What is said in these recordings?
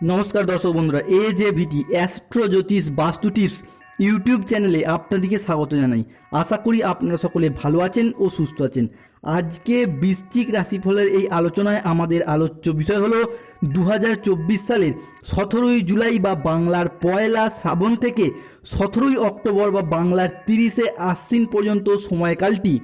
নমস্কার দর্শক বন্ধুরা, এ যে ভিটি অ্যাস্ট্রো জ্যোতিষ বাস্তু টিপস ইউটিউব চ্যানেলে আপনাদেরকে স্বাগত জানাই। আশা করি আপনারা সকলে ভালো আছেন ও সুস্থ আছেন। আজকে বৃশ্চিক রাশিফলের এই আলোচনায় আমাদের আলোচ্য বিষয় হলো দু হাজার চব্বিশ সালের সতেরোই জুলাই বা বাংলার পয়লা শ্রাবণ থেকে সতেরোই অক্টোবর বা বাংলার তিরিশে আশ্বিন পর্যন্ত সময়কালটি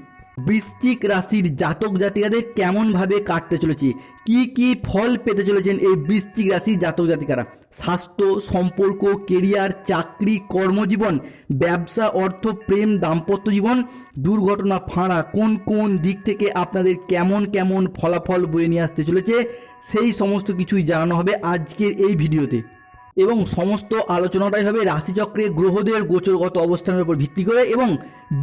বৃশ্চিক রাশির জাতক জাতিকাদের কেমনভাবে কাটতে চলেছে? কি কি ফল পেতে চলেছেন এই বৃশ্চিক রাশির জাতক জাতিকারা? স্বাস্থ্য, সম্পর্ক, কেরিয়ার, চাকরি, কর্মজীবন, ব্যবসা, অর্থ, প্রেম, দাম্পত্য জীবন, দুর্ঘটনা, ফাঁড়া, কোন কোন দিক থেকে আপনাদের কেমন কেমন ফলাফল বয়ে নিয়ে আসতে চলেছে? সেই সমস্ত কিছুই জানানো হবে আজকের এই ভিডিওতে। এবং সমস্ত আলোচনাটাই হবে রাশিচক্রে গ্রহদের গোচরগত অবস্থানের উপর ভিত্তি করে এবং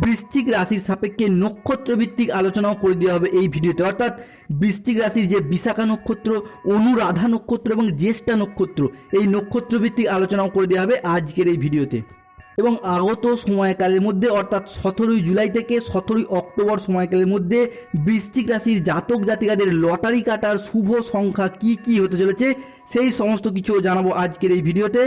বৃশ্চিক রাশির সাপেক্ষে নক্ষত্র ভিত্তিক আলোচনাও করে দেওয়া হবে এই ভিডিওতে। অর্থাৎ বৃশ্চিক রাশির যে বিশাখা নক্ষত্র, অনুরাধা নক্ষত্র এবং জ্যেষ্ঠা নক্ষত্র, এই নক্ষত্রভিত্তিক আলোচনাও করে দেওয়া হবে আজকের এই ভিডিওতে। এবং আগত সময়কালের মধ্যে, অর্থাৎ সতেরোই জুলাই থেকে সতেরোই অক্টোবর সময়কালের মধ্যে বৃশ্চিক রাশির জাতক জাতিকাদের লটারি কাটার শুভ সংখ্যা কি কি হতে চলেছে, সেই সমস্ত কিছু জানাব আজকের এই ভিডিওতে,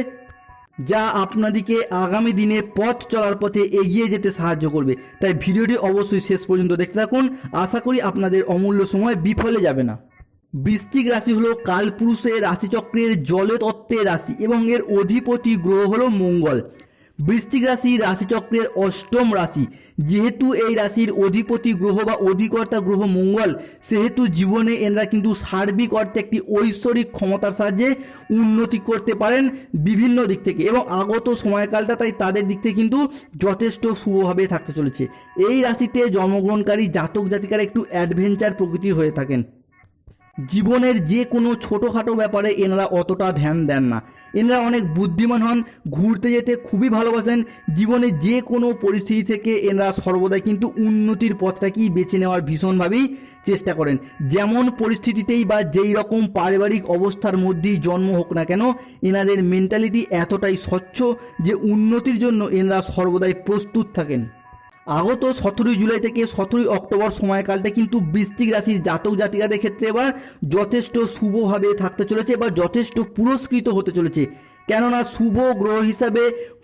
যা আপনাদেরকে আগামী দিনে পথ চলার পথে এগিয়ে যেতে সাহায্য করবে। তাই ভিডিওটি অবশ্যই শেষ পর্যন্ত দেখতে থাকুন, আশা করি আপনাদের অমূল্য সময় বিফলে যাবে না। বৃশ্চিক রাশি হলো কালপুরুষের রাশিচক্রের জলে তত্ত্বের রাশি এবং এর অধিপতি গ্রহ হলো মঙ্গল। বৃশ্চিক রাশি রাশিচক্রের অষ্টম রাশি। যেহেতু এই রাশির অধিপতি গ্রহ বা অধিকর্তা গ্রহ মঙ্গল, সেহেতু জীবনে এনারা কিন্তু সার্বিক অর্থে একটি ঐশ্বরিক ক্ষমতার সাহায্যে উন্নতি করতে পারেন বিভিন্ন দিক থেকে এবং আগত সময়কালটা তাই তাদের দিক থেকে কিন্তু যথেষ্ট শুভভাবে থাকতে চলেছে। এই রাশিতে জন্মগ্রহণকারী জাতক জাতিকারা একটু অ্যাডভেঞ্চার প্রকৃতির হয়ে থাকেন। জীবনের যে কোনো ছোটোখাটো ব্যাপারে এনারা অতটা ধ্যান দেন না। এনারা অনেক বুদ্ধিমান হন, ঘুরতে যেতে খুবই ভালোবাসেন। জীবনে যে কোনো পরিস্থিতি থেকে এনারা সর্বদাই কিন্তু উন্নতির পথটাকেই বেছে নেওয়ার ভীষণভাবেই চেষ্টা করেন। যেমন পরিস্থিতিতেই বা যেই রকম পারিবারিক অবস্থার মধ্যেই জন্ম হোক না কেন, এনাদের মেন্টালিটি এতটাই স্বচ্ছ যে উন্নতির জন্য এনারা সর্বদাই প্রস্তুত থাকেন। আগত সতেরোই জুলাই থেকে সতেরোই অক্টোবর সময়কালটা কিন্তু বৃষ্টিক রাশির জাতক জাতিকাদের ক্ষেত্রে এবার যথেষ্ট শুভভাবে থাকতে চলেছে বা যথেষ্ট পুরস্কৃত হতে চলেছে। কেননা শুভ গ্রহ হিসাবে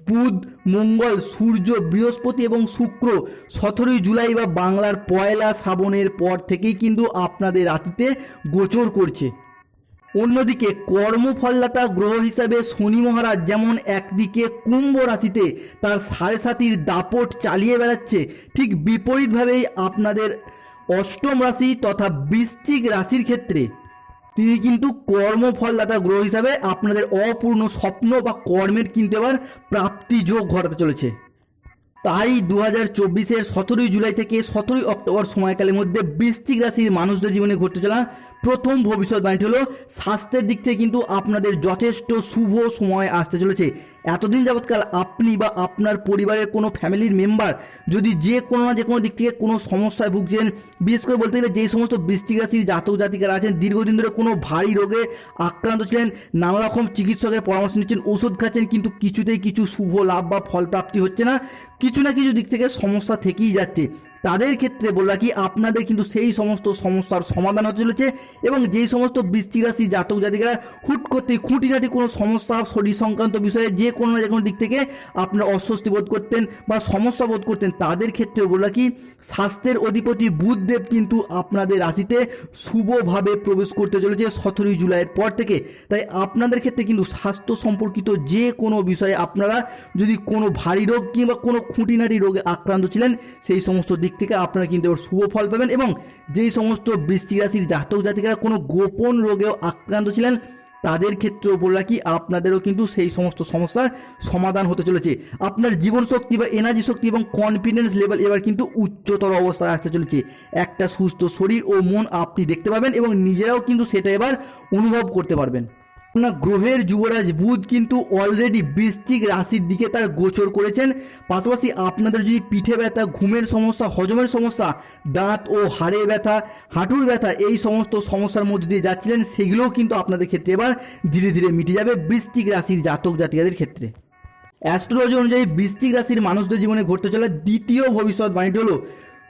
বুধ, মঙ্গল, সূর্য, বৃহস্পতি এবং শুক্র সতেরোই জুলাই বা বাংলার পয়লা শ্রাবণের পর থেকেই কিন্তু আপনাদের রাতিতে গোচর করছে। অন্যদিকে কর্মফলদাতা গ্রহ হিসাবে শনি মহারাজ যেমন একদিকে কুম্ভ রাশিতে তার সাড়ে সাতির দাপট চালিয়ে বেড়াচ্ছে, ঠিক বিপরীতভাবেই আপনাদের অষ্টম রাশি তথা বৃশ্চিক রাশির ক্ষেত্রে। তিনি কিন্তু কর্মফলদাতা গ্রহ হিসাবে আপনাদের অপূর্ণ স্বপ্ন বা কর্মের কিন্তু এবার প্রাপ্তি যোগ ঘটাতে চলেছে। তাই দু হাজার চব্বিশের সতেরোই জুলাই থেকে সতেরোই অক্টোবর সময়কালের মধ্যে বৃশ্চিক রাশির মানুষদের জীবনে ঘটতে চলা প্রথম ভবিষ্যৎবাণীটি হলো, স্বাস্থ্যের দিক থেকে কিন্তু আপনাদের যথেষ্ট শুভ সময় আসতে চলেছে। এতদিন যাবৎকাল আপনি বা আপনার পরিবারের কোনো ফ্যামিলির মেম্বার যদি যে কোনো না যে কোনো দিক থেকে কোনো সমস্যায় ভুগছেন, বিশেষ করে বলতে গেলে যেই সমস্ত বৃষ্টিক রাশির জাতক জাতিকারা আছেন, দীর্ঘদিন ধরে কোনো ভারী রোগে আক্রান্ত ছিলেন, নানা রকম চিকিৎসকের পরামর্শ নিচ্ছেন, ওষুধ খাচ্ছেন, কিন্তু কিছুতেই কিছু শুভ লাভ বা ফল প্রাপ্তি হচ্ছে না। কিছু না কিছু দিক থেকে সমস্যা থেকেই যাচ্ছে। তাদের ক্ষেত্রে বলে রাখি আপনাদের কিন্তু সেই সমস্ত সমস্যার সমাধান হতে চলেছে এবং যেই সমস্ত বৃষ্টি রাশি জাতক জাতিকারা হুট করতে খুঁটিনাটি কোনো সমস্যা শরীর সংক্রান্ত বিষয়ে যে কোনো না যে কোনো দিক থেকে আপনারা অস্বস্তি বোধ করতেন বা সমস্যা বোধ করতেন, তাদের ক্ষেত্রে বলে রাখি স্বাস্থ্যের অধিপতি বুধদেব কিন্তু আপনাদের রাশিতে শুভভাবে প্রবেশ করতে চলেছে সতেরোই জুলাইয়ের পর থেকে। তাই আপনাদের ক্ষেত্রে কিন্তু স্বাস্থ্য সম্পর্কিত যে কোনো বিষয়ে আপনারা যদি কোনো ভারী রোগ কিংবা কোনো খুঁটিনাটি রোগে আক্রান্ত ছিলেন, সেই সমস্ত দিক থেকে আপনারা কিন্তু এবার শুভ ফল পাবেন এবং যেই সমস্ত বৃষ্টিক রাশির জাতক জাতিকারা কোনো গোপন রোগেও আক্রান্ত ছিলেন, তাদের ক্ষেত্রেও বলে রাখি, আপনাদেরও কিন্তু সেই সমস্ত সমস্যার সমাধান হতে চলেছে। আপনার জীবন শক্তি বা এনার্জি শক্তি এবং কনফিডেন্স লেভেল এবার কিন্তু উচ্চতর অবস্থায় আসতে চলেছে। একটা সুস্থ শরীর ও মন আপনি দেখতে পাবেন এবং নিজেরাও কিন্তু সেটা এবার অনুভব করতে পারবেন। না গ্রহের যুবরাজ বুধ কিন্তু অলরেডি বৃশ্চিক রাশির দিকে তার গোচর করেছেন। পাশাপাশি আপনাদের যদি পিঠে ব্যথা, ঘুমের সমস্যা, হজমের সমস্যা, দাঁত ও হাড়ে ব্যথা, হাঁটুর ব্যথা এই সমস্ত সমস্যার মধ্যে দিয়ে যাচ্ছিলেন, সেগুলোও কিন্তু আপনাদের ক্ষেত্রে এবার ধীরে ধীরে মিটে যাবে বৃশ্চিক রাশির জাতক জাতিকাদের ক্ষেত্রে। অ্যাস্ট্রোলজি অনুযায়ী বৃশ্চিক রাশির মানুষদের জীবনে ঘটতে চলা দ্বিতীয় ভবিষ্যৎবাণীটি হলো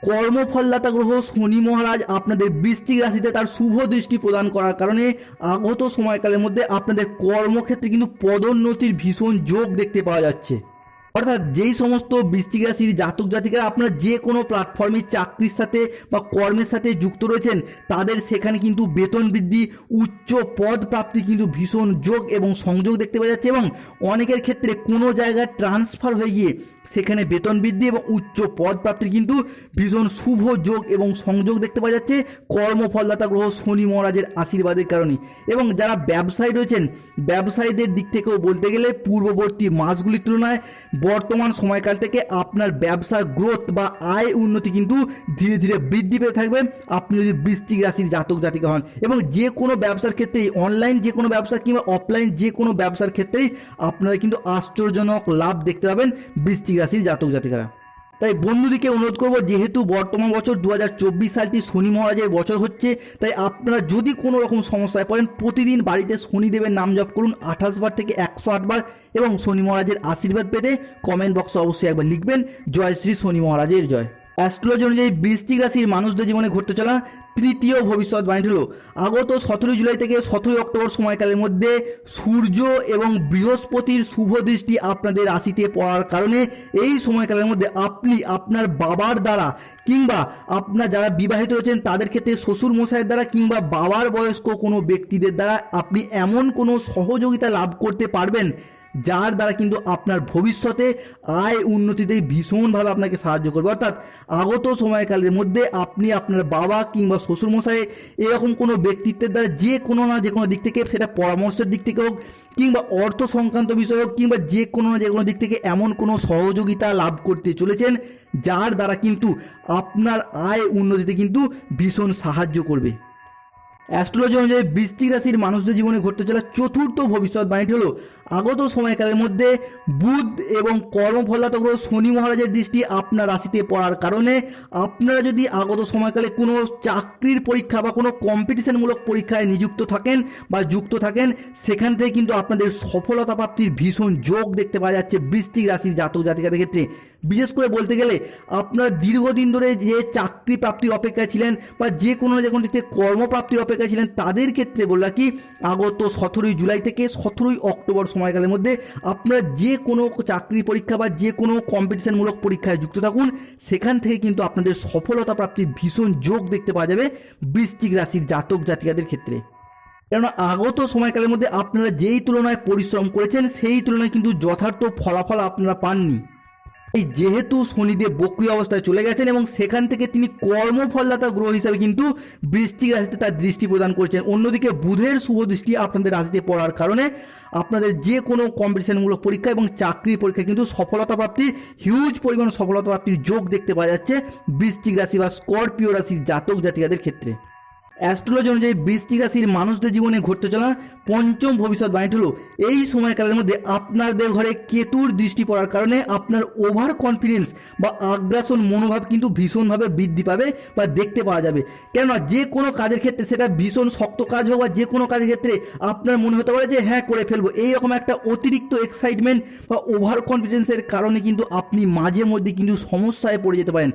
কর্মফলদাতা গ্রহ শনি মহারাজ আপনাদের বৃষ্টিক রাশিতে তার শুভ দৃষ্টি প্রদান করার কারণে আগত সময়কালের মধ্যে আপনাদের কর্মক্ষেত্রে কিন্তু পদোন্নতির ভীষণ যোগ দেখতে পাওয়া যাচ্ছে। অর্থাৎ যেই সমস্ত বৃশ্চিক রাশির জাতক জাতিকারা আপনার যে কোনো প্ল্যাটফর্মে চাকরির সাথে বা কর্মের সাথে যুক্ত রয়েছেন, তাদের সেখানে কিন্তু বেতন বৃদ্ধি, উচ্চ পদ প্রাপ্তি কিন্তু ভীষণ যোগ এবং সংযোগ দেখতে পাওয়া যাচ্ছে এবং অনেকের ক্ষেত্রে কোনো জায়গায় ট্রান্সফার হয়ে গিয়ে সেখানে বেতন বৃদ্ধি এবং উচ্চ পদ প্রাপ্তির কিন্তু ভীষণ শুভ যোগ এবং সংযোগ দেখতে পাওয়া যাচ্ছে কর্মফলদাতা গ্রহ শনি মহারাজের আশীর্বাদের কারণে। এবং যারা ব্যবসায়ী রয়েছেন, ব্যবসায়ীদের দিক থেকেও বলতে গেলে পূর্ববর্তী মাসগুলির তুলনায় বর্তমান সময়কাল থেকে আপনার ব্যবসার গ্রোথ বা আয় উন্নতি কিন্তু ধীরে ধীরে বৃদ্ধি পেতে থাকবে। আপনি যদি বৃষ্টিক রাশির জাতক জাতিকা হন এবং যে কোনো ব্যবসার ক্ষেত্রেই অনলাইন যে কোনো ব্যবসা কিংবা অফলাইন যে কোনো ব্যবসার ক্ষেত্রেই আপনারা কিন্তু আশ্চর্যজনক লাভ দেখতে পাবেন বৃষ্টিক রাশির জাতক জাতিকারা। তাই বন্ধুদিকে অনুরোধ করব, যেহেতু বর্তমান বছর দু হাজার চব্বিশ সালটি শনি মহারাজের বছর হচ্ছে, তাই আপনারা যদি কোনো রকম সমস্যায় পড়েন, প্রতিদিন বাড়িতে শনিদেবের নাম জপ করুন আঠাশ বার থেকে একশো বার এবং শনি মহারাজের আশীর্বাদ পেতে কমেন্ট বক্সে অবশ্যই একবার লিখবেন, জয় শ্রী শনি মহারাজের জয়। অ্যাস্ট্রোলজি অনুযায়ী বৃষ্টিক রাশির মানুষদের জীবনে ঘটতে চলা তৃতীয় ভবিষ্যৎ ভবিষ্যৎবাণী হলো আগত সতেরোই জুলাই থেকে সতেরোই অক্টোবর সময়কালের মধ্যে সূর্য এবং বৃহস্পতির শুভ দৃষ্টি আপনাদের রাশিতে পড়ার কারণে এই সময়কালের মধ্যে আপনি আপনার বাবার দ্বারা কিংবা আপনার যারা বিবাহিত রয়েছেন তাদের ক্ষেত্রে শ্বশুর মশাইয়ের দ্বারা কিংবা বাবার বয়স্ক কোনো ব্যক্তিদের দ্বারা আপনি এমন কোনো সহযোগিতা লাভ করতে পারবেন যার দ্বারা কিন্তু আপনার ভবিষ্যতে আয় উন্নতিতে ভীষণভাবে আপনাকে সাহায্য করবে। অর্থাৎ আগত সময়কালের মধ্যে আপনি আপনার বাবা কিংবা শ্বশুরমশাই এরকম কোনো ব্যক্তিত্বের দ্বারা যে কোনো না যে কোনো দিক থেকে সেটা পরামর্শের দিক থেকে হোক কিংবা অর্থ সংক্রান্ত বিষয় হোক কিংবা যে কোনো না যে কোনো দিক থেকে এমন কোনো সহযোগিতা লাভ করতে চলেছেন, যার দ্বারা কিন্তু আপনার আয় উন্নতিতে কিন্তু ভীষণ সাহায্য করবে। অ্যাস্ট্রোলজি অনুযায়ী বৃষ্টিক রাশির মানুষদের জীবনে ঘটতে চলা চতুর্থ ভবিষ্যৎবাণীটি হলো আগত সময়কালের মধ্যে বুধ এবং কর্মফলাত গ্রহ শনি মহারাজের দৃষ্টি আপনার রাশিতে পড়ার কারণে আপনারা যদি আগত সময়কালে কোনো চাকরির পরীক্ষা বা কোনো কম্পিটিশনমূলক পরীক্ষায় নিযুক্ত থাকেন বা যুক্ত থাকেন, সেখান থেকে কিন্তু আপনাদের সফলতা প্রাপ্তির ভীষণ যোগ দেখতে পাওয়া যাচ্ছে বৃষ্টিক রাশির জাতক জাতিকাদের ক্ষেত্রে। বিশেষ করে বলতে গেলে আপনার দীর্ঘদিন ধরে যে চাকরি প্রাপ্তির অপেক্ষায় ছিলেন বা যে কোনো না যে কোনো দিক থেকে কর্মপ্রাপ্তির অপেক্ষায় ছিলেন, তাদের ক্ষেত্রে বললা কি, আগত সতেরোই জুলাই থেকে সতেরোই অক্টোবর সময়কালের মধ্যে আপনারা যে কোনো চাকরি পরীক্ষা বা যে কোনো কম্পিটিশনমূলক পরীক্ষায় যুক্ত থাকুন। সেখান থেকে কিন্তু আপনাদের সফলতা প্রাপ্তির ভীষণ যোগ দেখতে পাওয়া যাবে বৃশ্চিক রাশির জাতক জাতিকাদের ক্ষেত্রে। কেননা আগত সময়কালের মধ্যে আপনারা যেই তুলনায় পরিশ্রম করেছেন, সেই তুলনায় কিন্তু যথার্থ ফলাফল আপনারা পাননি। যেহেতু শনিদেব বক্রিয় অবস্থায় চলে গেছেন এবং সেখান থেকে তিনি কর্মফলদাতা গ্রহ হিসাবে কিন্তু বৃষ্টিক রাশিতে তার দৃষ্টি প্রদান করছেন। অন্যদিকে বুধের শুভ দৃষ্টি আপনাদের রাশিতে পড়ার কারণে আপনাদের যে কোনো কম্পিটিশনমূলক পরীক্ষা এবং চাকরির পরীক্ষা কিন্তু সফলতা প্রাপ্তির হিউজ পরিমাণ সফলতা প্রাপ্তির যোগ দেখতে পাওয়া যাচ্ছে বৃষ্টিক রাশি বা স্করপিও রাশির জাতক জাতিকাদের ক্ষেত্রে। অ্যাস্ট্রোলজি অনুযায়ী বৃষ্টিক রাশির মানুষদের জীবনে ঘটতে চলা পঞ্চম ভবিষ্যৎবাণী হলো এই সময়কালের মধ্যে আপনাদের ঘরে কেতুর দৃষ্টি পড়ার কারণে আপনার ওভার কনফিডেন্স বা আগ্রাসন মনোভাব কিন্তু ভীষণভাবে বৃদ্ধি পাবে বা দেখতে পাওয়া যাবে। কেননা যে কোনো কাজের ক্ষেত্রে সেটা ভীষণ শক্ত কাজ হোক বা যে কোনো কাজের ক্ষেত্রে আপনার মনে হতে পারে যে হ্যাঁ করে ফেলব। এইরকম একটা অতিরিক্ত এক্সাইটমেন্ট বা ওভার কনফিডেন্সের কারণে কিন্তু আপনি মাঝে মধ্যে কিন্তু সমস্যায় পড়ে যেতে পারেন।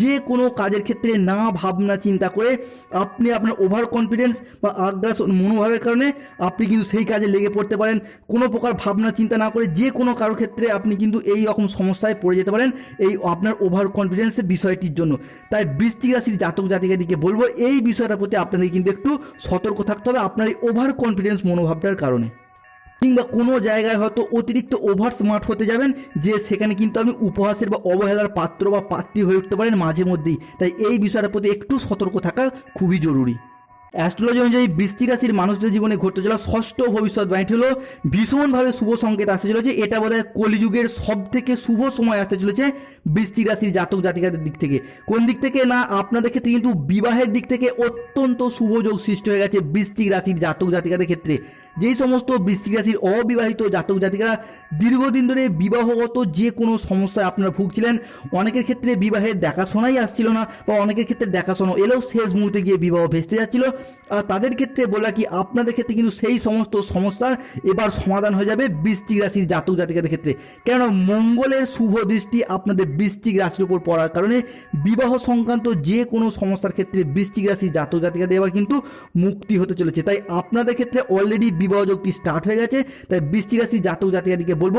যে কোনো কাজের ক্ষেত্রে না ভাবনা চিন্তা করে আপনি আপনার ওভার কনফিডেন্স বা আগ্রাসন মনোভাবের কারণে আপনি কিন্তু সেই কাজে লেগে পড়তে পারেন। কোনো প্রকার ভাবনা চিন্তা না করে যে কোনো কারও ক্ষেত্রে আপনি কিন্তু এই রকম সমস্যায় পড়ে যেতে পারেন এই আপনার ওভার কনফিডেন্সের বিষয়টির জন্য। তাই বৃষ্টিক রাশির জাতক জাতিকাদিকে বলব, এই বিষয়টার প্রতি আপনাদের কিন্তু একটু সতর্ক থাকতে হবে আপনার এই ওভার কনফিডেন্স মনোভাবটার কারণে। কিংবা কোনো জায়গায় হয়তো অতিরিক্ত ওভার স্মার্ট হতে যাবেন, যে সেখানে কিন্তু আপনি উপহাসের বা অবহেলার পাত্র বা পাত্রী হয়ে উঠতে পারেন মাঝে মধ্যেই। তাই এই বিষয়টার প্রতি একটু সতর্ক থাকা খুবই জরুরি। অ্যাস্ট্রোলজি অনুযায়ী বৃষ্টিক রাশির মানুষদের জীবনে ঘটতে চলা ষষ্ঠ ভবিষ্যৎবাণীটি হলো, ভীষণভাবে শুভ সংকেত আসতে চলেছে। এটা বোধ হয় কলিযুগের সব থেকে শুভ সময় আসতে চলেছে বৃষ্টিক রাশির জাতক জাতিকাদের দিক থেকে। কোন দিক থেকে? না, আপনাদের ক্ষেত্রে কিন্তু বিবাহের দিক থেকে অত্যন্ত শুভ যোগ সৃষ্টি হয়ে গেছে বৃষ্টিক রাশির জাতক জাতিকাদের ক্ষেত্রে। যেই সমস্ত বৃশ্চিক রাশির অবিবাহিত জাতক জাতিকারা দীর্ঘদিন ধরে বিবাহগত যে কোনো সমস্যায় আপনারা ভুগছিলেন, অনেকের ক্ষেত্রে বিবাহের দেখাশোনাই আসছিল না বা অনেকের ক্ষেত্রে দেখাশোনা এলেও শেষ মুহূর্তে গিয়ে বিবাহ ভেস্তে যাচ্ছিল। আর তাদের ক্ষেত্রে বলা কি, আপনাদের ক্ষেত্রে কিন্তু সেই সমস্ত সমস্যার এবার সমাধান হয়ে যাবে বৃশ্চিক রাশির জাতক জাতিকাদের ক্ষেত্রে। কেননা মঙ্গলের শুভ দৃষ্টি আপনাদের বৃষ্টিক রাশির উপর পড়ার কারণে বিবাহ সংক্রান্ত যে কোনো সমস্যার ক্ষেত্রে বৃষ্টিক রাশির জাতক জাতিকাদের এবার কিন্তু মুক্তি হতে চলেছে। তাই আপনাদের ক্ষেত্রে অলরেডি বিবাহ যোগটি স্টার্ট হয়ে গেছে? তাই বৃশ্চিক রাশির জাতক জাতিকাদিকে বলব,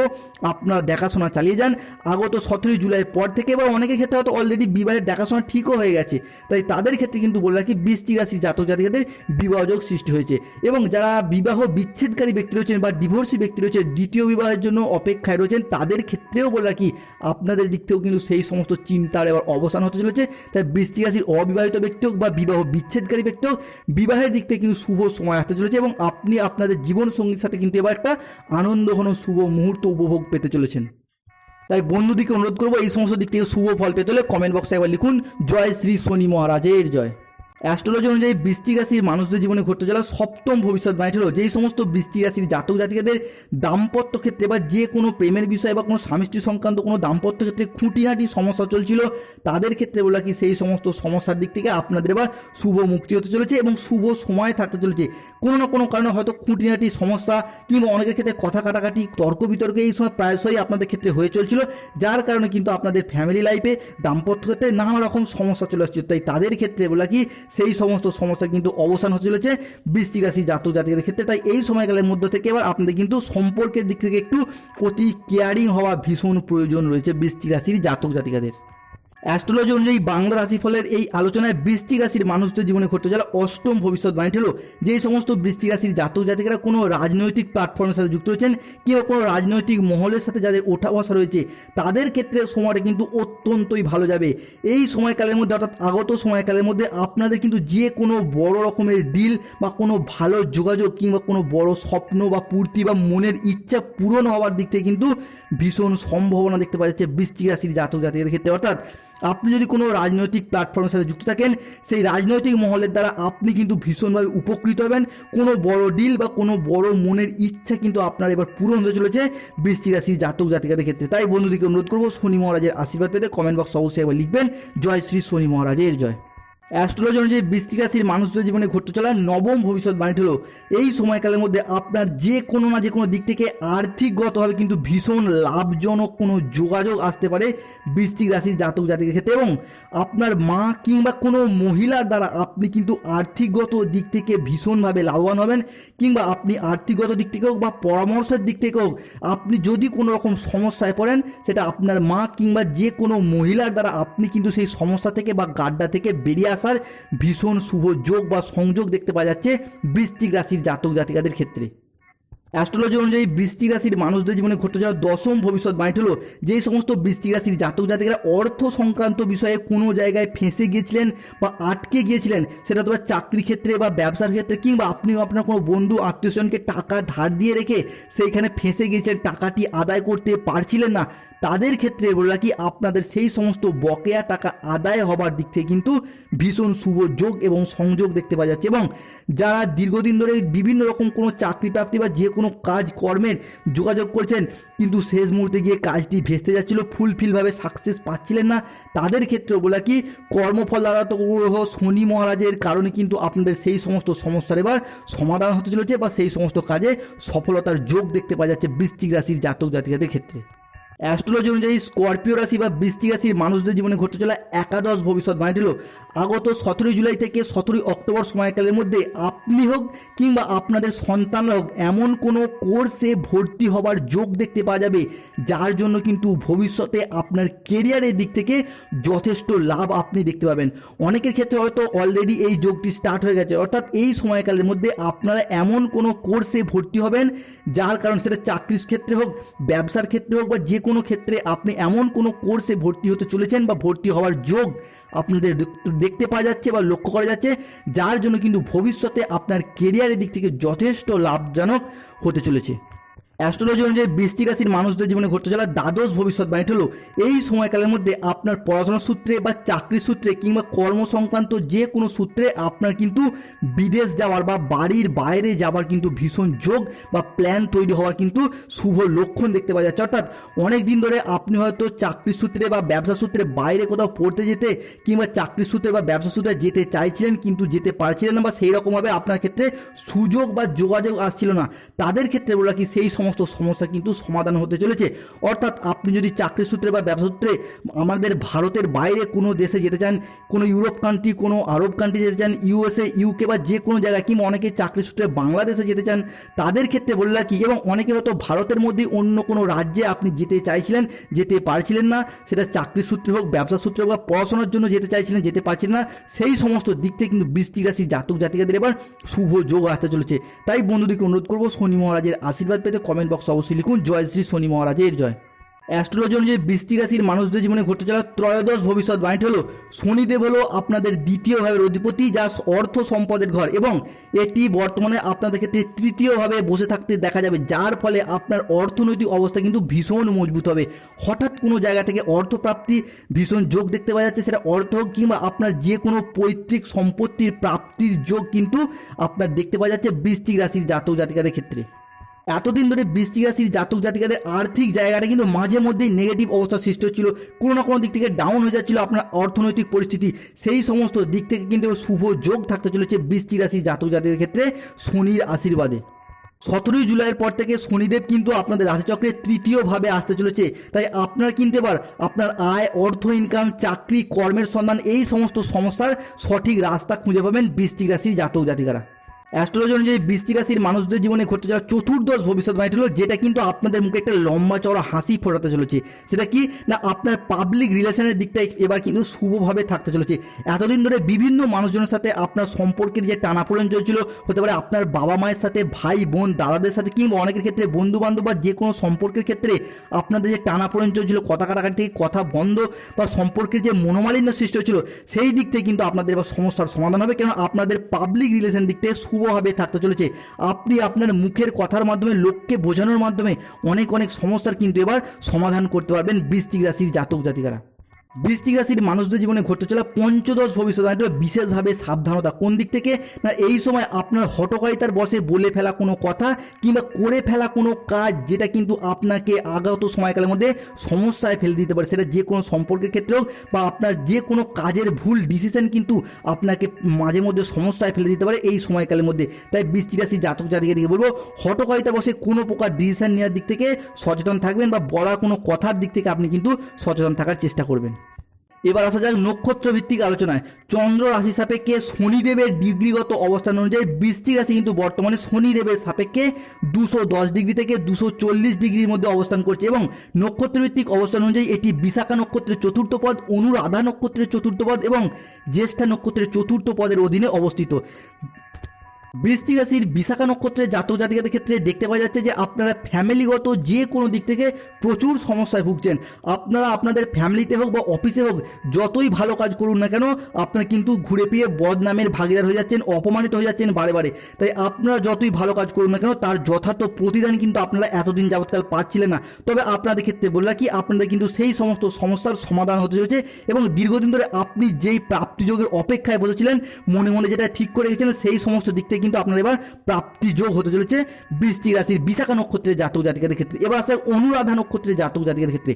আপনারা দেখাশোনা চালিয়ে যান। আগত সতেরোই জুলাইয়ের পর থেকে বা অনেকের ক্ষেত্রে হয়তো অলরেডি বিবাহের দেখাশোনা ঠিকও হয়ে গেছে। তাই তাদের ক্ষেত্রে কিন্তু বলে রাখি বৃশ্চিক রাশির জাতক জাতিকাদের বিবাহযোগ সৃষ্টি হয়েছে। এবং যারা বিবাহ বিচ্ছেদকারী ব্যক্তি রয়েছেন বা ডিভোর্সি ব্যক্তি রয়েছেন, দ্বিতীয় বিবাহের জন্য অপেক্ষায় রয়েছেন, তাদের ক্ষেত্রেও বলে রাখি, আপনাদের দিক থেকেও কিন্তু সেই সমস্ত চিন্তার এবার অবসান হতে চলেছে। তাই বৃষ্টি রাশির অবিবাহিত ব্যক্তি হোক বা বিবাহ বিচ্ছেদকারী ব্যক্তি হোক, বিবাহের দিক থেকে কিন্তু শুভ সময় আসতে চলেছে এবং আপনি আপনাদের জীবন সঙ্গীর সাথে কিন্তু এবার একটা আনন্দ ঘন শুভ মুহূর্ত উপভোগ পেতে চলেছেন। তাই বন্ধুদিকে অনুরোধ করব এই সমস্ত দিক থেকে শুভ ফল পেতে হলে কমেন্ট বক্সে একবার লিখুন, জয় শ্রী শনি মহারাজের জয়। অ্যাস্ট্রোলজি অনুযায়ী বৃষ্টিক রাশির মানুষদের জীবনে ঘটতে চলা সপ্তম ভবিষ্যৎবাণী ছিল যেই সমস্ত বৃষ্টিক রাশির জাতক জাতিকাদের দাম্পত্য ক্ষেত্রে বা যে কোনো প্রেমের বিষয়ে বা কোনো স্বামী স্ত্রী সংক্রান্ত কোনো দাম্পত্য ক্ষেত্রে খুঁটিনাটি সমস্যা চলছিল, তাদের ক্ষেত্রে বলা কি সেই সমস্ত সমস্যার দিক থেকে আপনাদের এবার শুভ মুক্তি হতে চলেছে এবং শুভ সময় থাকতে চলেছে। কোনো না কোনো কারণে হয়তো খুঁটিনাটি সমস্যা কিংবা অনেকের ক্ষেত্রে কথা কাটাকাটি, তর্ক বিতর্ক এই সময় প্রায়শই আপনাদের ক্ষেত্রে হয়ে চলছিল, যার কারণে কিন্তু আপনাদের ফ্যামিলি লাইফে দাম্পত্য ক্ষেত্রে নানা রকম সমস্যা চলে আসছিল। তাই তাদের ক্ষেত্রে বলা কি সেই সমস্ত সমস্যার কিন্তু অবসান হতে চলেছে বৃষ্টি রাশি জাতক জাতিকাদের ক্ষেত্রে। তাই এই সময়কালের মধ্যে থেকে এবার আপনাদের কিন্তু সম্পর্কের দিক থেকে একটু অতি কেয়ারিং হওয়া ভীষণ প্রয়োজন রয়েছে বৃষ্টি রাশির জাতক জাতিকাদের। অ্যাস্ট্রোলজি অনুযায়ী বাংলা রাশিফলের এই আলোচনায় বৃষ্টিক রাশির মানুষদের জীবনে ঘটতে চলা অষ্টম ভবিষ্যৎবাণী হলো, যেই সমস্ত বৃষ্টিক রাশির জাতক জাতিকারা কোনো রাজনৈতিক প্ল্যাটফর্মের সাথে যুক্ত রয়েছেন, কিংবা কোনো রাজনৈতিক মহলের সাথে যাদের ওঠা বসা রয়েছে, তাদের ক্ষেত্রে সময়টা কিন্তু অত্যন্তই ভালো যাবে। এই সময়কালের মধ্যে, অর্থাৎ আগত সময়কালের মধ্যে, আপনাদের কিন্তু যে কোনো বড় রকমের ডিল বা কোনো ভালো যোগাযোগ কিংবা কোনো বড় স্বপ্ন বা পূর্তি বা মনের ইচ্ছা পূরণ হওয়ার দিক থেকে কিন্তু ভীষণ সম্ভাবনা দেখতে পাওয়া যাচ্ছে বৃষ্টিক রাশির জাতক জাতিকাদের ক্ষেত্রে। অর্থাৎ আপনি যদি কোনো রাজনৈতিক প্ল্যাটফর্মের সাথে যুক্ত থাকেন, সেই রাজনৈতিক মহলের দ্বারা আপনি কিন্তু ভীষণভাবে উপকৃত হবেন। কোনো বড় ডিল বা কোনো বড় মনের ইচ্ছা কিন্তু আপনার এবার পূরণ হতে চলেছে বৃষ্টি রাশির জাতক জাতিকাদের ক্ষেত্রে। তাই বন্ধুদেরকে অনুরোধ করব শনি মহারাজের আশীর্বাদ পেতে কমেন্ট বক্স অবশ্যই একবার লিখবেন। জয় শ্রী শনি মহারাজের জয়। অ্যাস্ট্রোলজি অনুযায়ী বৃষ্টিক রাশির মানুষদের জীবনে ঘটতে চলা নবম ভবিষ্যৎবাণী হলো, এই সময়কালের মধ্যে আপনার যে কোনো না যে কোনো দিক থেকে আর্থিকগতভাবে কিন্তু ভীষণ লাভজনক কোনো যোগাযোগ আসতে পারে বৃষ্টিক রাশির জাতক জাতিকের ক্ষেত্রে এবং আপনার মা কিংবা কোনো মহিলার দ্বারা আপনি কিন্তু আর্থিকগত দিক থেকে ভীষণভাবে লাভবান হবেন কিংবা আপনি আর্থিকগত দিক থেকে হোক বা পরামর্শের দিক থেকে হোক, আপনি যদি কোনো রকম সমস্যায় পড়েন, সেটা আপনার মা কিংবা যে কোনো মহিলার দ্বারা আপনি কিন্তু সেই সমস্যা থেকে বা গাড্ডা থেকে বেরিয়ে আসার ভীষণ শুভ যোগ বা সংযোগ দেখতে পাওয়া যাচ্ছে বৃষ্টিক রাশির জাতক জাতিকাদের ক্ষেত্রে। অ্যাস্ট্রোলজি অনুযায়ী বৃষ্টিক রাশির মানুষদের জীবনে ঘটতে যাওয়া দশম ভবিষ্যৎবাণী হলো যেই সমস্ত বৃষ্টিক রাশির জাতক জাতিকারা অর্থ সংক্রান্ত বিষয়ে কোনো জায়গায় ফেঁসে গিয়েছিলেন বা আটকে গিয়েছিলেন, সেটা তোমার চাকরি ক্ষেত্রে বা ব্যবসার ক্ষেত্রে কিংবা আপনিও আপনার কোনো বন্ধু আত্মীয়স্বজনকে টাকা ধার দিয়ে রেখে সেইখানে ফেঁসে গিয়েছিলেন, টাকাটি আদায় করতে পারছিলেন না, তাদের ক্ষেত্রে বলে রাখি আপনাদের সেই সমস্ত বকেয়া টাকা আদায় হবার দিক থেকে কিন্তু ভীষণ শুভ যোগ এবং সংযোগ দেখতে পাওয়া যাচ্ছে এবং যারা দীর্ঘদিন ধরে বিভিন্ন রকম কোনো চাকরি প্রাপ্তি বা যে কোনো কাজ কর্মের যোগাযোগ করছেন, কিন্তু শেষ মুহূর্তে গিয়ে কাজটি ভেস্তে যাচ্ছিল, ফুলফিলভাবে সাকসেস পাচ্ছিলেন না। তাদের ক্ষেত্রে বলা কি কর্মফল দ্বারা তো গ্রহ শনি মহারাজের কারণে কিন্তু আপনাদের সেই সমস্ত সমস্যার এবার সমাধান হতে চলেছে বা সেই সমস্ত কাজে সফলতার যোগ দেখতে পাওয়া যাচ্ছে বৃষ্টিক রাশির জাতক জাতিকাদের ক্ষেত্রে। অ্যাস্ট্রোলজি অনুযায়ী স্করপিও রাশি বা বৃষ্টি রাশির মানুষদের জীবনে ঘটতে চলা একাদশ ভবিষ্যৎবাণী হলো আগত সতেরোই জুলাই থেকে সতেরোই অক্টোবর সময়কালের মধ্যে আপনি হোক কিংবা আপনাদের সন্তানরা হোক, এমন কোনো কোর্সে ভর্তি হবার যোগ দেখতে পাওয়া যাবে, যার জন্য কিন্তু ভবিষ্যতে আপনার কেরিয়ারের দিক থেকে যথেষ্ট লাভ আপনি দেখতে পাবেন। অনেকের ক্ষেত্রে হয়তো অলরেডি এই যোগটি স্টার্ট হয়ে গেছে, অর্থাৎ এই সময়কালের মধ্যে আপনারা এমন কোনো কোর্সে ভর্তি হবেন, যার কারণ সেটা চাকরির ক্ষেত্রে হোক, ব্যবসার ক্ষেত্রে হোক বা যে কোনো ক্ষেত্রে আপনি এমন কোনো কোর্সে ভর্তি হতে চলেছেন বা ভর্তি হওয়ার যোগ আপনাদের দেখতে পাওয়া যাচ্ছে বা লক্ষ্য করা যাচ্ছে, যার জন্য কিন্তু ভবিষ্যতে আপনার কেরিয়ারের দিক থেকে যথেষ্ট লাভজনক হতে চলেছে। অ্যাস্ট্রোলজি অনুযায়ী বৃষ্টিক রাশির মানুষদের জীবনে ঘটতে চলা দ্বাদশ ভবিষ্যৎবাণীটি হলো এই সময়কালের মধ্যে আপনার পড়াশোনার সূত্রে বা চাকরির সূত্রে কিংবা কর্ম সংক্রান্ত যে কোনো সূত্রে আপনার কিন্তু বিদেশ যাওয়ার বা বাড়ির বাইরে যাওয়ার কিন্তু ভীষণ যোগ বা প্ল্যান তৈরি হওয়ার কিন্তু শুভ লক্ষণ দেখতে পাওয়া যাচ্ছে। অর্থাৎ অনেক দিন ধরে আপনি হয়তো চাকরির সূত্রে বা ব্যবসা সূত্রে বাইরে কোথাও পড়তে যেতে কিংবা চাকরির সূত্রে বা ব্যবসা সূত্রে যেতে চাইছিলেন কিন্তু যেতে পারছিলেন না বা সেই রকমভাবে আপনার ক্ষেত্রে সুযোগ বা যোগাযোগ আসছিল না। তাদের ক্ষেত্রে বলা কি সেই সমস্ত সমস্যা কিন্তু সমাধান হতে চলেছে। অর্থাৎ আপনি যদি চাকরি সূত্রে বা ব্যবসা সূত্রে আমাদের ভারতের বাইরে কোনো দেশে যেতে চান, কোনো ইউরোপ কান্ট্রি কোনো আরব কান্ট্রি যেতে চান ইউএসএ ইউকে বা যে কোনো জায়গায় কিংবা অনেকে চাকরি সূত্রে বাংলাদেশে যেতে চান, তাদের ক্ষেত্রে বললা কি এবং অনেকে হয়তো ভারতের মধ্যে অন্য কোনো রাজ্যে আপনি যেতে চাইছিলেন, যেতে পারছিলেন না, সেটা চাকরি সূত্রে হোক, ব্যবসা সূত্রে হোক বা পড়াশোনার জন্য যেতে চাইছিলেন, যেতে পারছিলেন না, সেই সমস্ত দিক থেকে কিন্তু বৃষ্টিক রাশির জাতক জাতিকাদের এবার শুভ যোগ আসতে চলেছে। তাই বন্ধুদেরকে অনুরোধ করব শনি মহারাজের আশীর্বাদ পেতে কমেন্ট বক্সে অবশ্যই লিখুন। জয় শ্রী শনি মহারাজের জয়। অ্যাস্ট্রোলজি অনুযায়ী বৃষ্টি রাশির মানুষদের জীবনে ঘটতে চলা ত্রয়োদশ ভবিষ্যৎ বাণীটি হলো, শনিদেব হলো আপনাদের দ্বিতীয় ভাবের অধিপতি, যা অর্থ সম্পদের ঘর এবং এটি বর্তমানে আপনাদের ক্ষেত্রে তৃতীয়ভাবে বসে থাকতে দেখা যাবে, যার ফলে আপনার অর্থনৈতিক অবস্থা কিন্তু ভীষণ মজবুত হবে। হঠাৎ কোনো জায়গা থেকে অর্থপ্রাপ্তি ভীষণ যোগ দেখতে পাওয়া যাচ্ছে, সেটা অর্থ হোক কিংবা আপনার যে কোনো পৈতৃক সম্পত্তির প্রাপ্তির যোগ কিন্তু আপনার দেখতে পাওয়া যাচ্ছে বৃষ্টিক রাশির জাতক জাতিকাদের ক্ষেত্রে। এতদিন ধরে বৃষ্টিক রাশির জাতক জাতিকাদের আর্থিক জায়গাটা কিন্তু মাঝে মধ্যেই নেগেটিভ অবস্থা সৃষ্টি হচ্ছিল। কোনো না কোনো দিক থেকে ডাউন হয়ে যাচ্ছিল আপনার অর্থনৈতিক পরিস্থিতি। সেই সমস্ত দিক থেকে কিন্তু শুভ যোগ থাকতে চলেছে বৃষ্টিক রাশির জাতক জাতিকাদের ক্ষেত্রে শনির আশীর্বাদে। সতেরোই জুলাইয়ের পর থেকে শনিদেব কিন্তু আপনাদের রাশিচক্রে তৃতীয়ভাবে আসতে চলেছে। তাই আপনার কিন্তু এবার আপনার আয়, অর্থ ইনকাম চাকরি, কর্মের সন্ধান এই সমস্ত সমস্যার সঠিক রাস্তা খুঁজে পাবেন বৃষ্টিক রাশির জাতক জাতিকারা। অ্যাস্ট্রোলজি অনুযায়ী বৃষ্টি রাশির মানুষদের জীবনে ঘটতে যাওয়া চতুর্দশ ভবিষ্যৎবাণীটি হলো যেটা কিন্তু আপনাদের মুখে একটা লম্বা চড়া হাসি ফোটাতে চলেছে। সেটা কি? না, আপনার পাবলিক রিলেশনের দিকটা এবার কিন্তু শুভভাবে থাকতে চলেছে। এতদিন ধরে বিভিন্ন মানুষজনের সাথে আপনার সম্পর্কের যে টানাপোড়েন চলছিল, হতে পারে আপনার বাবা মায়ের সাথে, ভাই, বোন, দাদাদের সাথে, কিংবা অনেকের ক্ষেত্রে বন্ধু বান্ধব বা যে কোনো সম্পর্কের ক্ষেত্রে আপনাদের যে টানাপোড়েন চলছিল, কথা কাটাকাটি থেকে কথা বন্ধ বা সম্পর্কের যে মনোমালিন্য সৃষ্টি হচ্ছিল সেই দিক থেকে কিন্তু আপনাদের এবার সমস্যার সমাধান হবে। কেন আপনাদের পাবলিক রিলেশন দিক থেকে শুভভাবে থাকতে চলেছে। আপনি আপনার মুখের কথার মাধ্যমে, লোককে বোঝানোর মাধ্যমে অনেক অনেক সমস্যার কিন্তু এবার সমাধান করতে পারবেন বৃষ্টিক রাশির জাতক জাতিকারা। বৃষ্টিক রাশির মানুষদের জীবনে ঘটতে চলা পঞ্চদশ ভবিষ্যৎ এটা বিশেষভাবে সাবধানতা। কোন দিক থেকে? না, এই সময় আপনার হটকারিতার বসে বলে ফেলা কোনো কথা, কিংবা করে ফেলা কোনো কাজ যেটা কিন্তু আপনাকে আগত সময়কালের মধ্যে সমস্যায় ফেলে দিতে পারে। সেটা যে কোনো সম্পর্কের ক্ষেত্রে হোক, বা আপনার যে কোনো কাজের ভুল ডিসিশন কিন্তু আপনাকে মাঝে মধ্যে সমস্যায় ফেলে দিতে পারে এই সময়কালের মধ্যে। তাই বৃষ্টি রাশি জাতক জাতিকে দিকে বলব হটকারিতা বসে কোনো প্রকার ডিসিশন নেওয়ার দিক থেকে সচেতন থাকবেন, বা বলা কোনো কথার দিক থেকে আপনি কিন্তু সচেতন থাকার চেষ্টা করবেন। এবার আসা যাক নক্ষত্র ভিত্তিক আলোচনায়। চন্দ্র রাশি সাপেক্ষে শনিদেবের ডিগ্রিগত অবস্থান অনুযায়ী বৃষ্টি রাশি কিন্তু বর্তমানে শনিদেবের সাপেক্ষে দুশো দশ ডিগ্রি থেকে দুশো চল্লিশ ডিগ্রির মধ্যে অবস্থান করছে এবং নক্ষত্রভিত্তিক অবস্থান অনুযায়ী এটি বিশাখা নক্ষত্রের চতুর্থ পদ, অনুরাধা নক্ষত্রের চতুর্থ পদ এবং জ্যেষ্ঠা নক্ষত্রের চতুর্থ পদের অধীনে অবস্থিত। বৃষ্টি রাশির বিশাখা নক্ষত্রের জাতক জাতিকাদের ক্ষেত্রে দেখতে পাওয়া যাচ্ছে যে আপনারা ফ্যামিলিগত যে কোনো দিক থেকে প্রচুর সমস্যায় ভুগছেন। আপনারা আপনাদের ফ্যামিলিতে হোক বা অফিসে হোক, যতই ভালো কাজ করুন না কেন, আপনারা কিন্তু ঘুরে ফিরে বদনামের ভাগিদার হয়ে যাচ্ছেন, অপমানিত হয়ে যাচ্ছেন বারে বারে। তাই আপনারা যতই ভালো কাজ করুন না কেন, তার যথার্থ প্রতিদান কিন্তু আপনারা এতদিন যাবৎকাল পাচ্ছিলেন না। তবে আপনাদের ক্ষেত্রে বললাম কি, আপনাদের কিন্তু সেই সমস্ত সমস্যার সমাধান হতে চলেছে এবং দীর্ঘদিন ধরে আপনি যেই প্রাপ্তিযোগের অপেক্ষায় বসেছিলেন, মনে মনে যেটা ঠিক করে রেখেছিলেন, সেই সমস্ত দিক থেকে কিন্তু আপনার এবার প্রাপ্তিযোগ হতে চলেছে বৃষ্টি রাশির বিশাখা নক্ষত্রের জাতক জাতিকাদের ক্ষেত্রে। এবার আসে অনুরাধা নক্ষত্রের জাতক জাতিকাদের ক্ষেত্রে।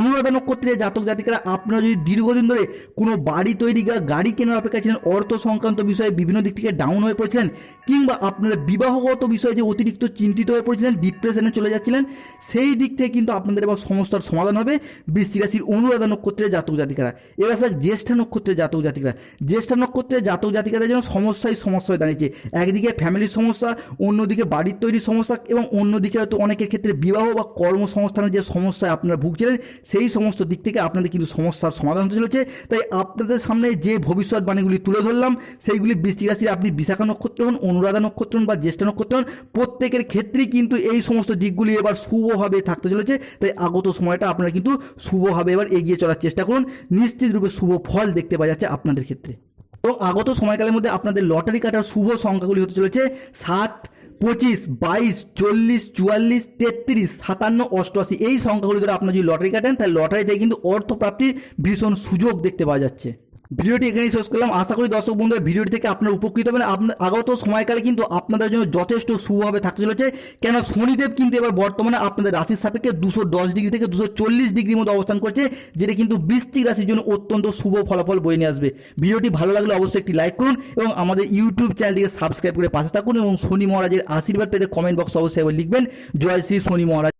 অনুরাধা নক্ষত্রের জাতক জাতিকারা আপনারা যদি দীর্ঘদিন ধরে কোনো বাড়ি তৈরি গাড়ি কেনার অপেক্ষা ছিলেন, অর্থ সংক্রান্ত বিষয়ে বিভিন্ন দিক থেকে ডাউন হয়ে পড়েছিলেন, কিংবা আপনারা বিবাহগত বিষয়ে যে অতিরিক্ত চিন্তিত হয়ে পড়েছিলেন ডিপ্রেশনে চলে যাচ্ছিলেন, সেই দিক থেকে কিন্তু আপনাদের এবার সমস্যার সমাধান হবে বৃষ্টি রাশির অনুরাধা নক্ষত্রের জাতক জাতিকারা। এবার আসে জ্যেষ্ঠা নক্ষত্রের জাতক জাতিকারা। জ্যেষ্ঠা নক্ষত্রের জাতক জাতিকাদের যেন সমস্যায় সমস্যা হয়ে দাঁড়িয়েছে। একদিকে ফ্যামিলির সমস্যা, অন্যদিকে বাড়ির তৈরির সমস্যা এবং অন্যদিকে হয়তো অনেকের ক্ষেত্রে বিবাহ বা কর্মসংস্থানের যে সমস্যায় আপনারা ভুগছিলেন, সেই সমস্ত দিক থেকে আপনাদের কিন্তু সমস্যার সমাধান হতে চলেছে। তাই আপনাদের সামনে যে ভবিষ্যৎবাণীগুলি তুলে ধরলাম, সেইগুলি বৃষ্টি রাশির আপনি বিশাখা নক্ষত্র হন, অনুরাধা নক্ষত্র হন বা জ্যেষ্ঠ নক্ষত্র হন, প্রত্যেকের ক্ষেত্রেই কিন্তু এই সমস্ত দিকগুলি এবার শুভভাবে থাকতে চলেছে। তাই আগত সময়টা আপনারা কিন্তু শুভভাবে এবার এগিয়ে চলার চেষ্টা করুন। নিশ্চিত রূপে শুভ ফল দেখতে পাওয়া যাচ্ছে আপনাদের ক্ষেত্রে। এবং আগত সময়কালের মধ্যে আপনাদের লটারি কাটার শুভ সংখ্যাগুলি হতে চলেছে সাত, পঁচিশ, বাইশ, চল্লিশ, চুয়াল্লিশ, তেত্রিশ, সাতান্ন, অষ্টআশি। এই সংখ্যাগুলি ধরে আপনার যদি লটারি কাটেন, তাহলে লটারিতে কিন্তু অর্থপ্রাপ্তির ভীষণ সুযোগ দেখতে পাওয়া যাচ্ছে। ভিডিওটি এখানেই শেষ করলাম। আশা করি দর্শক বন্ধুরা ভিডিওটি থেকে আপনারা উপকৃত হবেন। আগত সময়কালে কিন্তু আপনাদের জন্য যথেষ্ট শুভভাবে থাকতে চলেছে। কেন শনিদেব কিন্তু এবার বর্তমানে আপনাদের রাশির সাপেক্ষে দুশো দশ ডিগ্রি থেকে দুশো চল্লিশ ডিগ্রির মধ্যে অবস্থান করছে, যেটা কিন্তু বৃশ্চিক রাশির জন্য অত্যন্ত শুভ ফলাফল বয়ে নিয়ে আসবে। ভিডিওটি ভালো লাগলে অবশ্যই একটি লাইক করুন এবং আমাদের ইউটিউব চ্যানেলটিকে সাবস্ক্রাইব করে পাশে থাকুন এবং শনি মহারাজের আশীর্বাদ পেতে কমেন্ট বক্স অবশ্যই লিখবেন। জয় শ্রী শনি মহারাজ।